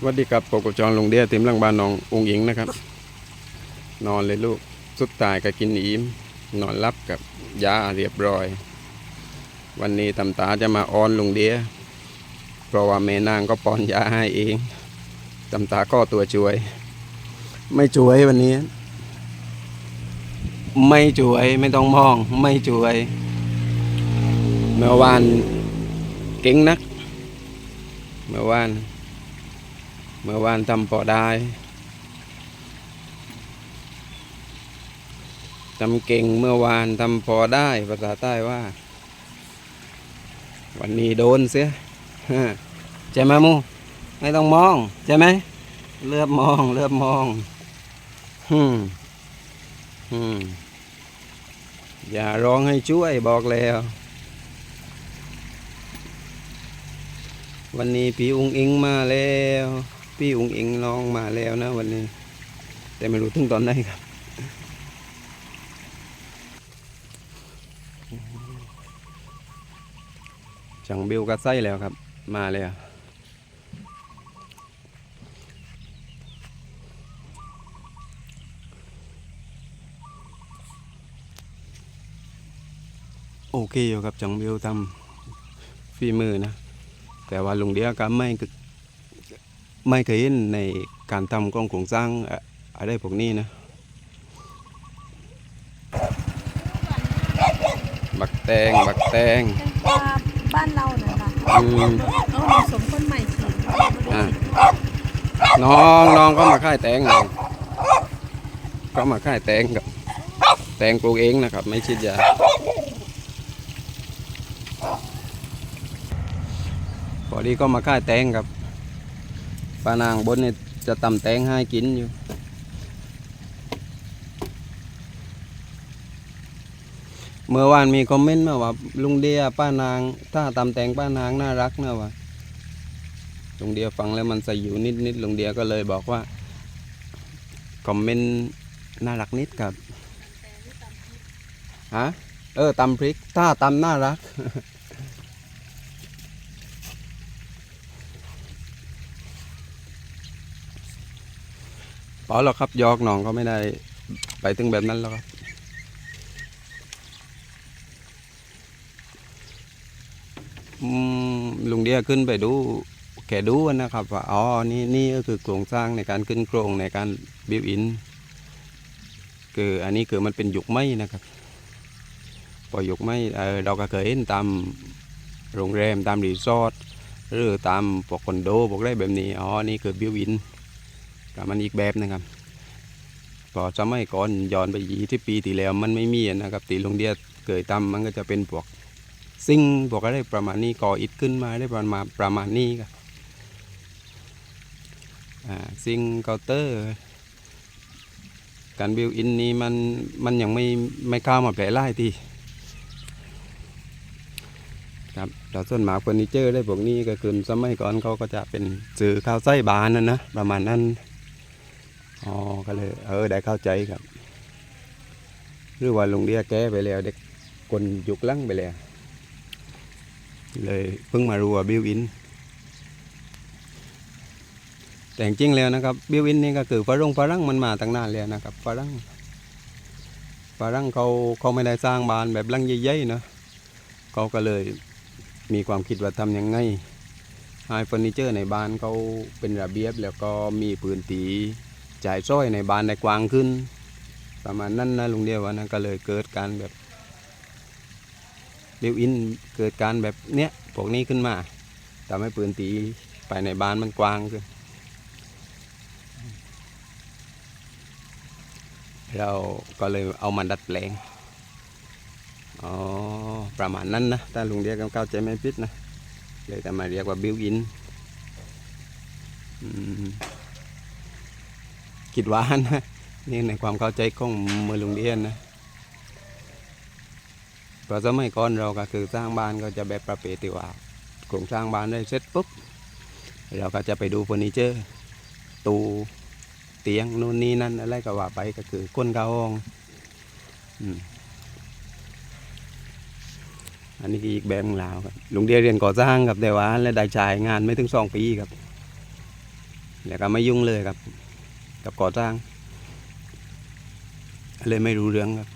สวัสดีครับปกจรลงเดียเต็มหลังบ้านน้ององหญิงนะครับ นอนเลยลูก สุดตายก็กินอิ่มนอนรับกับยาเรียบร้อย วันนี้ตำตาจะมาอ้อนลุงเดียเพราะว่าแม่นางก็ป้อนยาให้เองตำตาก็ตัวช่วย ไม่ช่วยวันนี้ ไม่ช่วยไม่ต้องมอง ไม่ช่วย เมื่อวานเก่งนัก เมื่อวาน เมื่อวานทำพอได้ทำเก่งเมื่อวานทำพอได้ภาษาใต้ว่า วันนี้โดนเสียฮะใช่ไหมมูไม่ต้องมองใช่ไหมเลือบมองเลือบมองฮึมฮึมอย่าร้องให้ช่วยบอกแล้ว วันนี้พี่อุ้งอิงมาแล้ว พี่อุงอิงน้องมาแล้วนะวันนี้ แต่ไม่รู้ถึงตอนไหนครับ จังบิวก็ไส้แล้วครับ มาแล้วโอเคอยู่ครับจังบิวทำฝีมือนะ แต่ว่าลุงเดียก็ไม่ก ไม่เคยเห็นในการทำกล้องโครงสร้างอะอะไรพวกนี้นะบักแตงบักแตงแตงกวาบ้านเราเนี่ยค่ะอืมเอาผสมคนใหม่ฉีดอะน้องน้องก็มาค่ายแตงน้องก็มาค่ายแตงกับ แตงปลูกเองนะครับ ไม่ฉีดยาพอดีก็มาค่ายแตงครับปานางบนเนี่ยจะตำแตงให้กินอยู่เมื่อวานมีคอมเมนต์มาว่าลุงเดียป้านาง ถ้าตำแตงป้านางน่ารักนะวะลุงเดียฟังแล้วมันสยิวนิดนิดๆลุงเดียก็เลยบอกว่าคอมเมนต์น่ารักนิดครับฮะเออตำพริก ถ้าตำน่ารัก เปล่าหรอกครับ ยอกน้องก็ไม่ได้ไปถึงแบบนั้นแล้วครับ ลุงเดียขึ้นไปดูแกดูนะครับว่าอ๋อนี่นี่ก็คือโครงสร้างในการขึ้นโครงในการบิวอินคืออันนี้คือมันเป็นหยุกไม้นะครับพอหยุกไม้เออเราก็เคยเห็นตามโรงแรมตามรีสอร์ทหรือตามพวกคอนโดพวกไรแบบนี้อ๋อนี่คือบิวอิน ก็มันอีกแบบนะครับพอสมัยก่อนย้อนไปยี่ที่ปีที่แล้วมันไม่มีนะครับตีลงเดียเคยทำมันก็จะเป็นพวกซิ่งบอกอะไรประมาณนี้ก่ออิฐขึ้นมาได้ประมาณประมาณนี้ครับซิงเคาน์เตอร์การบิวอินนี้มันมันยังไม่ไม่เข้ามาแผลไล่ทีครับแต่ส่วนหมาเฟอร์นิเจอร์ได้พวกนี้ก็คือสมัยก่อนเขาก็จะเป็นซื้อข้าวไส้บานนั่นนะประมาณนั้น อ๋อก็เลย เออ ได้เข้าใจครับ หรือว่าลุงเดียแก้ไปแล้ว เด็กคนยุกลังไปแล้ว เลยเพิ่งมารู้ว่าบิวอิน แต่จริงๆแล้วนะครับ บิวอินนี่ก็คือฝรั่งฝรั่งมันมาตั้งนานแล้วนะครับฝรั่งฝรั่งเขาเขาไม่ได้สร้างบ้านแบบลังใหญ่ๆนาะเขาก็เลยมีความคิดว่าทำยังไงให้เฟอร์นิเจอร์ในบ้านเขาเป็นระเบียบแล้วก็มีพื้นที่ จ่ายซ้อยในบ้านได้กว้างขึ้น ประมาณนั้นนะลุงเดียวว่านะก็เลยเกิดการแบบบิวอินเกิดการแบบเนี้ยพวกนี้ขึ้นมาทำให้ปืนตีไปในบ้านมันกว้างขึ้น เราก็เลยเอามาดัดแปลงอ๋อประมาณนั้นนะถ้าลุงเรียกเข้าใจไม่ผิดนะเลยแต่มาเรียกว่าบิวอิน คิดว่านะนี่ในความเข้าใจของมือลุงเดียนนะเพราะสมัยก่อนเราก็คือสร้างบ้านก็จะแบบประเภทที่ว่าโครงสร้างบ้านได้เสร็จปุ๊บเราก็จะไปดูเฟอร์นิเจอร์ตูเตียงนู่นนี่นั่นอะไรก็ว่าไปก็คือก้นกาห้องอันนี้อีกแบบของเราครับลุงเดียเรียนก่อสร้างครับแต่ว่าและได้จ่ายงานไม่ถึงสองปีครับ แล้วก็ไม่ยุ่งเลยครับ กับก่อสร้างเลยไม่รู้เรื่องครับ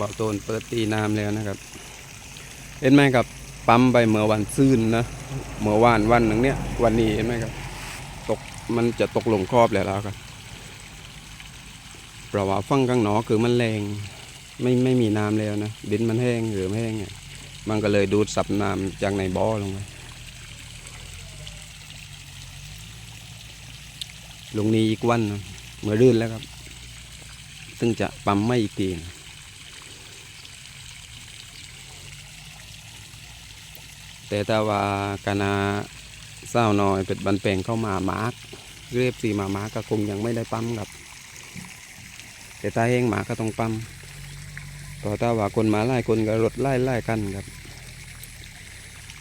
บ่อโตนเปิดตีน้ำแล้วนะครับเห็นไหมครับปั๊มไปเมื่อวันซื่นนะเมื่อวานวันหนึ่งเนี่ยวันนี้เห็นไหมครับ ตกมันจะตกลงครอบแล้วแล้วครับ เพราะว่าฟังข้างหนอกคือมันแรงไม่ไม่มีน้ำแล้วนะดินมันแห้งหรือไม่แห้งมันก็เลยดูดซับน้ำจากในบ่อลงไปลงนี้อีกวันนะเมื่อรื่นแล้วครับ ซึ่งจะปั๊มไม่อีกทีนะแต่ถ้าว่าคณะเศร้าน้อยเป็ดบันแปลงเข้ามามาร์กเรียบสีมามาร์กก็คงยังไม่ได้ปั๊มครับ แต่ถ้าแห้งหมาก็ต้องปั๊มเพราะถ้าว่าคนมาไล่คนก็รถไล่ไล่กันครับ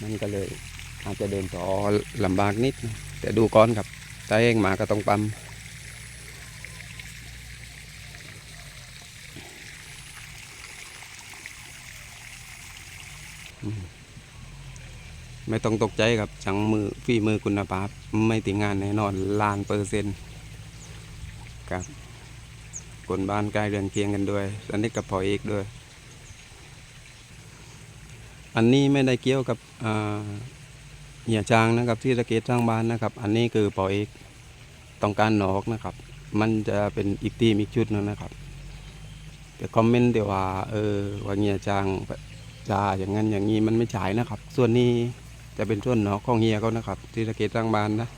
มันก็เลยอาจจะเดินต่อลำบากนิด แต่ดูก่อนครับถ้าแห้งหมาก็ต้องปั๊มไม่ต้องตกใจครับจังมือฝีมือคุณภาพ ไม่ติดงานแน่นอนล้านเปอร์เซ็นต์ครับ คนบ้านใกล้เรือนเคียงกันด้วย อันนี้กับพอเอกด้วย อันนี้ไม่ได้เกี่ยวกับเหี่ยจางนะครับ ที่ตะเกียบสร้างบ้านนะครับ อันนี้คือพอเอกต้องการหนอกนะครับ มันจะเป็นอีกทีมอีกชุดหนึงนะครับแต่คอมเมนต์เดี๋ยวว่าเออว่าเหี่ยจางจะอย่างนั้นอย่างนี้มันไม่จ่ายนะครับ ส่วนนี้จะเป็นส่วนหนอกของเฮียเขานะครับ ที่ตะเกียบสร้างบ้านนะ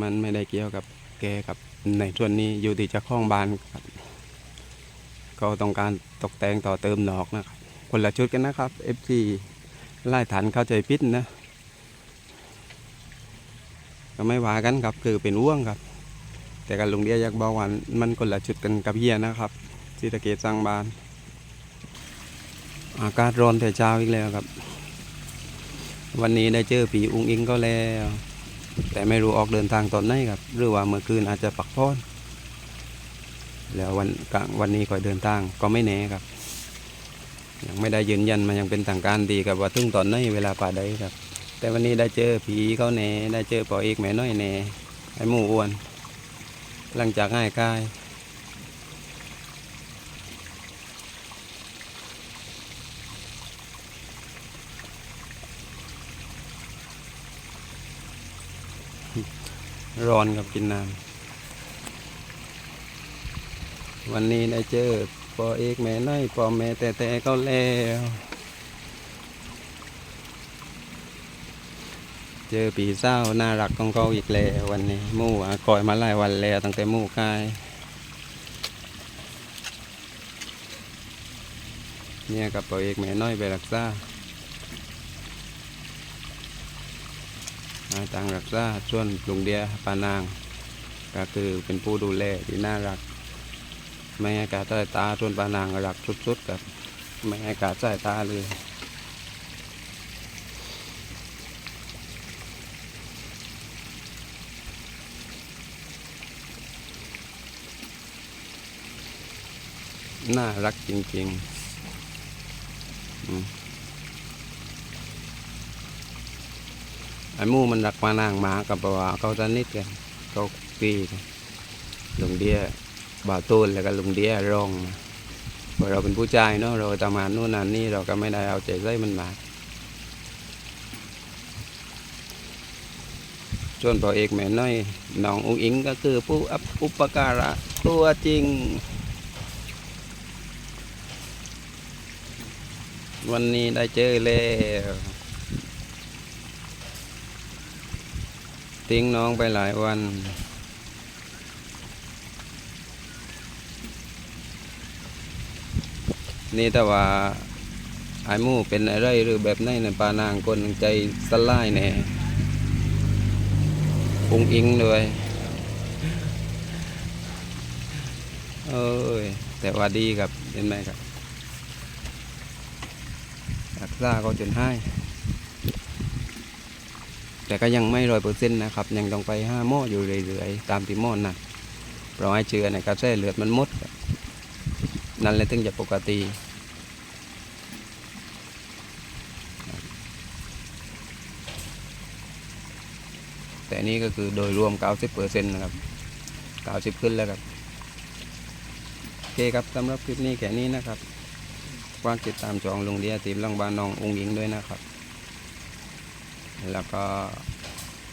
มันไม่ได้เกี่ยวกับ แกกับในส่วนนี้อยู่ที่เจ้าของบานครับเขาต้องการตกแต่งต่อเติมหนอกนะครับคนละชุดกันนะครับ FC ไล่ฐานเข้าใจพิษนะก็ไม่ว่ากันครับคือเป็นว่วงครับ แต่กันลุงเดียอยากบอกว่ามันคนละชุดกันกับเฮียนะครับที่ตะเกียบสร้างบาน อากาศร้อนแต่เช้าอีกแล้วครับ วันนี้ได้เจอผีอุ้งอิงก็แล้ว แต่ไม่รู้ออกเดินทางตอนไหนครับ หรือว่าเมื่อคืนอาจจะปักพอนแล้ววันกลางวันนี้ค่อยเดินทางก็ไม่แน่ครับ ยังไม่ได้ยืนยันมันยังเป็นทางการดีกับว่าถึงตอนไหนเวลาป่าใดครับ แต่วันนี้ได้เจอผีเขาแหน่ได้เจอปอเอกแม่น้อยแหน่ไอ้หมูอ้วน หลังจากง่ายกาย ร้อนกับกินน้ำวันนี้ได้เจอปอเอกแม่น้อยปอแม่แต่แต่ก็แล้วเจอปีเศร้าน่ารักของเขาอีกแล้ววันนี้มู่อะคอยมาหลายวันแล้วตั้งแต่มู่กายเนี่ยกับปอเอกแม่น้อยไปรักษา มา ต่างรักษาส่วนลุงเดียปานาง ก็คือเป็นผู้ดูแลที่น่ารัก ไม่ให้กาใต้ตาส่วนปานางก็รักสุดๆกับไม่ให้กาใต้ตาเลยน่ารักจริงๆ อืมไอ้หมูมันรักมานางหมากับว่าเขาสนิทกันเขาปีกันลุงเดียบ่าวตูนแล้วก็ลุงเดียร้องเพราะเราเป็นผู้ชายเนาะเราทำงานนู่นนั่นนี่เราก็ไม่ได้เอาใจใส่มันมากส่วนพอเอกแม่น้อยน้องอุ้งอิงก็คือผู้อุปการะตัวจริง วันนี้ได้เจอแล้ว ทิ้งน้องไปหลายวัน นี่แต่ว่าไอ้มูเป็นอะไรหรือแบบไหนในปานางคนใจสลายแน่ปุงอิงเลยเอ้ยแต่ว่าดีครับเห็นไหมครับรักษาก็จนให้ แต่ก็ยังไม่ร้อยเปอร์เซ็นต์นะครับ ยังต้องไปห้าหม้ออยู่เรื่อยๆ ตามที่หม้อนัดเพราะให้เชื้อในกระแสเลือดมันมด นั่นแหละถึงจะปกติแต่นี่ก็คือโดยรวม 90%นะครับ 90 ขึ้นแล้วครับโอเคครับสำหรับคลิปนี้แค่นี้นะครับฝากติดตามจองลุงเดียทีมลังบานน้ององค์หญิงด้วยนะครับ แล้วก็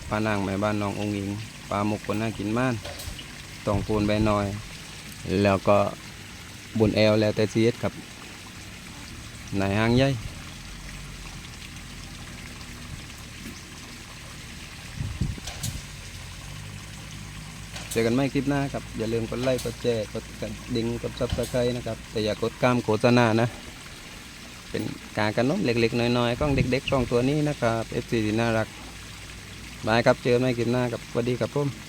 ป้านางแม่บ้านน้ององค์หญิงปลาหมกคนน่ากินมากตองปูนใบหน่อย แล้วก็บนแอลแล้วแต่ซีเอสครับนายห้างใหญ่เจอกันไม่คลิปหน้าครับ อย่าลืมกดไลค์กดแชร์กดกระดิ่งกดซับสไครต์นะครับ แต่อย่ากดกล้ามโฆษณานะ เป็นการกันนมเล็กๆน้อยๆของเด็กๆสองตัวนี้นะครับ FC ที่น่ารักบายครับเจอกันไม่คลิปหน้ากับสวัสดีครับผม